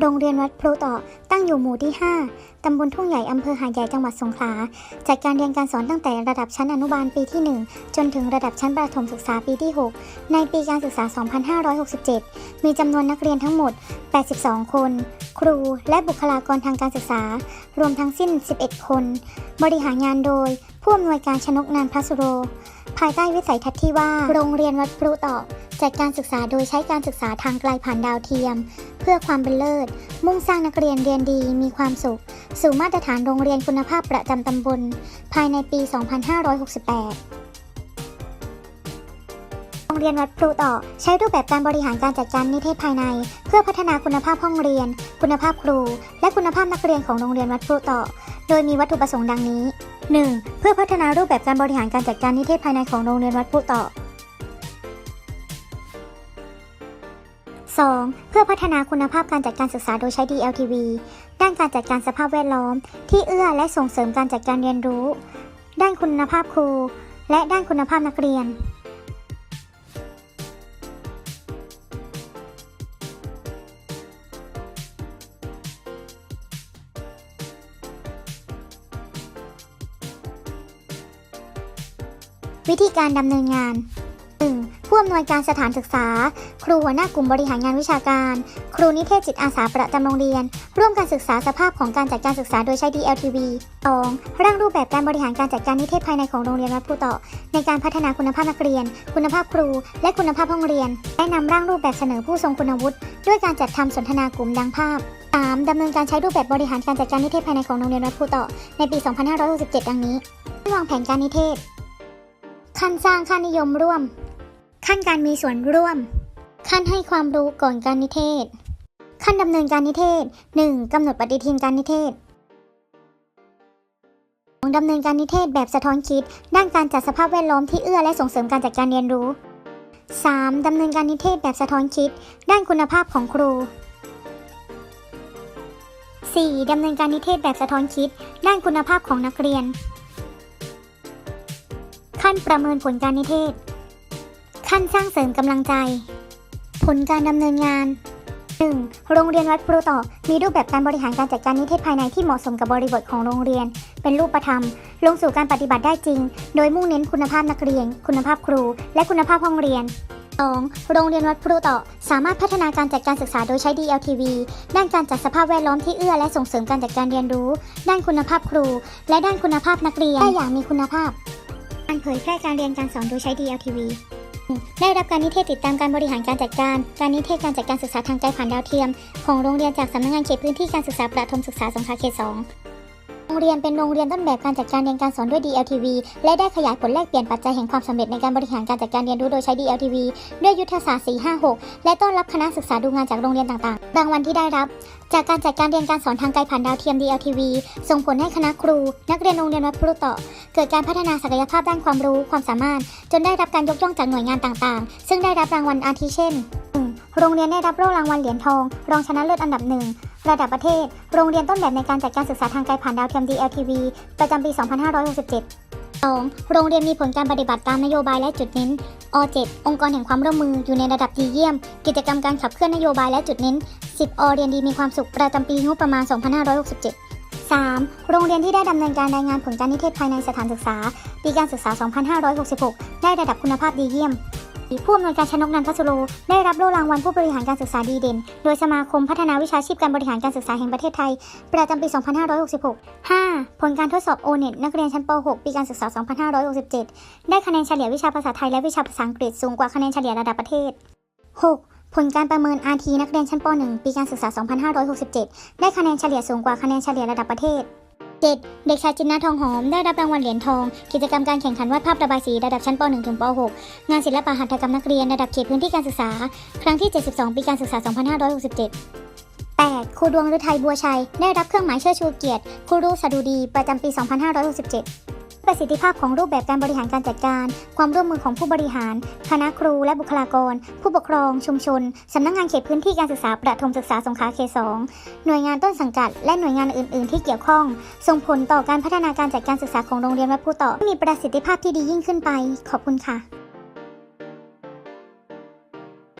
โรงเรียนวัดพลุต่อตั้งอยู่หมู่ที่ 5 ตำบลทุ่งใหญ่ อำเภอหาดใหญ่ จังหวัดสงขลา จัดการเรียนการสอนตั้งแต่ระดับชั้นอนุบาลปีที่ 1 จนถึงระดับชั้นประถมศึกษาปีที่ 6 ในปีการศึกษา 2567 มีจำนวนนักเรียนทั้งหมด 82 คน ครูและบุคลากรทางการศึกษา รวมทั้งสิ้น 11 คน บริหารงานโดย ผู้อำนวยการชนกนานพัสโร ภายใต้วิสัยทัศน์ที่ว่า โรงเรียนวัดพลุต่อ จัดการศึกษาโดยใช้การศึกษาทางไกลผ่านดาวเทียม เพื่อความเป็นเลิศ มุ่งสร้างนักเรียนเรียนดีมีความสุข สู่มาตรฐานโรงเรียนคุณภาพประจำตำบล ภายในปี 2568โรงเรียนวัดพลุต่อใช้รูปแบบการบริหารการจัดการนิเทศภายใน เพื่อพัฒนาคุณภาพห้องเรียน คุณภาพครู และคุณภาพนักเรียนของโรงเรียนวัดพลุต่อ โดยมีวัตถุประสงค์ดังนี้ 1. เพื่อพัฒนารูปแบบการบริหารการจัดการนิเทศภายในของโรงเรียนวัดพลุต่อ 2. เพื่อพัฒนาคุณภาพการจัดการศึกษาโดยใช้ DLTV ด้านการจัดการสภาพแวดล้อม ที่เอื้อและส่งเสริมการจัดการเรียนรู้ ด้านคุณภาพครู และด้านคุณภาพนักเรียนวิธีการดำเนินงาน 1. ผู้อำนวยการสถานศึกษา ครูหัวหน้ากลุ่มบริหารงานวิชาการ ครูนิเทศจิตอาสาประจำโรงเรียน ร่วมการศึกษาสภาพของการจัดการศึกษาโดยใช้ DLTV 2. ร่างรูปแบบการบริหารการจัดการนิเทศภายในของโรงเรียนวัดภูต่อในการพัฒนาคุณภาพนักเรียน คุณภาพครู และคุณภาพห้องเรียนและนำร่างรูปแบบเสนอผู้ทรงคุณวุฒิด้วยการจัดทำสนทนากลุ่มดังภาพ 3. ดำเนินการใช้รูปแบบบริหารการจัดการนิเทศภายในของโรงเรียนวัดภูต่อในปี 2567 ดังนี้วางแผนการนิเทศ ขั้นสร้างค่านิยมร่วม ขั้นการมีส่วนร่วม ขั้นให้ความรู้ก่อนการนิเทศ ขั้นดำเนินการนิเทศ 1. กำหนดปฏิทินการนิเทศดำเนินการนิเทศแบบสะท้อนคิด ด้านการจัดสภาพแวดล้อมที่เอื้อและส่งเสริมการจัดการเรียนรู้ 3. ดำเนินการนิเทศแบบสะท้อนคิด ด้านคุณภาพของครู 4. ดำเนินการนิเทศแบบสะท้อนคิด ด้านคุณภาพของนักเรียน ขั้นประเมินผลการนิเทศ ขั้นสร้างเสริมกำลังใจ ผลการดำเนินงาน 1. โรงเรียนวัดพลูต่อมีรูปแบบการบริหารการจัดการนิเทศภายในที่เหมาะสมกับบริบทของโรงเรียน เป็นรูปธรรม ลงสู่การปฏิบัติได้จริง โดยมุ่งเน้นคุณภาพนักเรียน คุณภาพครู และคุณภาพห้องเรียน 2. โรงเรียนวัดพลูต่อสามารถพัฒนาการจัดการศึกษาโดยใช้ DLTV ด้านการจัดสภาพแวดล้อมที่เอื้อและส่งเสริมการจัดการเรียนรู้ ด้านคุณภาพครู และด้านคุณภาพนักเรียนได้อย่างมีคุณภาพ การเผยแพร่การเรียนการสอนโดยใช้ DLTV ได้รับการนิเทศติดตามการบริหารการจัดการ การนิเทศการจัดการศึกษาทางไกลผ่านดาวเทียม ของโรงเรียนจากสำนักงานเขตพื้นที่การศึกษาประถมศึกษาสงขลาเขต 2 รงเรียนเป็นโรงเรียนต้นแบบการจัดการเรียนการสอนด้วย DLTV และได้ขยายผลแลกเปลี่ยนปัจจัยแห่งความสำเร็จในการบริหารการจัดการเรียนรู้โดยใช้ DLTV ด้วยยุทธศาสตร์ 456 และต้อนรับคณะศึกษาดูงานจากโรงเรียนต่างๆ รางวัลที่ได้รับ จากการจัดการเรียนการสอนทางไกลผ่านดาวเทียม DLTV ส่งผลให้คณะครู นักเรียนโรงเรียนวัดพลุต่อเกิดการพัฒนาศักยภาพด้านความรู้ความสามารถ จนได้รับการยกย่องจากหน่วยงานต่างๆ ซึ่งได้รับรางวัลอาทิเช่น โรงเรียนได้รับโล่รางวัลเหรียญทอง รองชนะเลิศอันดับหนึ่งระดับประเทศ โรงเรียนต้นแบบในการจัดการศึกษาทางไกลผ่านดาวเทียม DLTV ประจำปี 2567 2. โรงเรียนมีผลการปฏิบัติตามนโยบายและจุดเน้นอ7องค์กรแห่งความร่วมมืออยู่ในระดับดีเยี่ยม กิจกรรมการขับเคลื่อนนโยบายและจุดเน้น 10 อเรียนดีมีความสุขประจำปีงบประมาณ 2567 3. โรงเรียนที่ได้ดำเนินการรายงานผลการนิเทศภายในสถานศึกษา ปีการศึกษา 2566 ได้ระดับคุณภาพดีเยี่ยม ผู้อำนวยการชนกนันทสุโรได้รับโล่รางวัลผู้บริหารการศึกษาดีเด่น โดยสมาคมพัฒนาวิชาชีพการบริหารการศึกษาแห่งประเทศไทย ประจำปี 2566 5. ผลการทดสอบ O-NET นักเรียนชั้นป .6 ปีการศึกษา 2567 ได้คะแนนเฉลี่ยวิชาภาษาไทยและวิชาภาษาอังกฤษสูงกว่าคะแนนเฉลี่ยระดับประเทศ 6. ผลการประเมิน RT นักเรียนชั้นป .1 ปีการศึกษา 2567 ได้คะแนนเฉลี่ยสูงกว่าคะแนนเฉลี่ยระดับประเทศ 7. เด็กชายจินนาทองหอมได้รับรางวัลเหรียญทอง กิจกรรมการแข่งขันวาดภาพระบายสีระดับชั้นป .1 ถึงป .6 งานศิลปะหัตถกรรมนักเรียนระดับเขตพื้นที่การศึกษา ครั้งที่ 72 ปีการศึกษา 2567 8. ครูดวงฤทัยบัวชัย ได้รับเครื่องหมายเชิดชูเกียรติครูรู้สดุดี ประจำปี 2567 ประสิทธิภาพของรูปแบบการบริหารการจัดการ ความร่วมมือของผู้บริหาร คณะครู และบุคลากร ผู้ปกครอง ชุมชน สำนักงานเขตพื้นที่การศึกษาประถมศึกษาสงขลาเขต2หน่วยงานต้นสังกัด และหน่วยงานอื่น ๆ ที่เกี่ยวข้อง ส่งผลต่อการพัฒนาการจัดการศึกษาของโรงเรียนวัดผู้ต่อให้มีประสิทธิภาพที่ดียิ่งขึ้นไป ขอบคุณค่ะ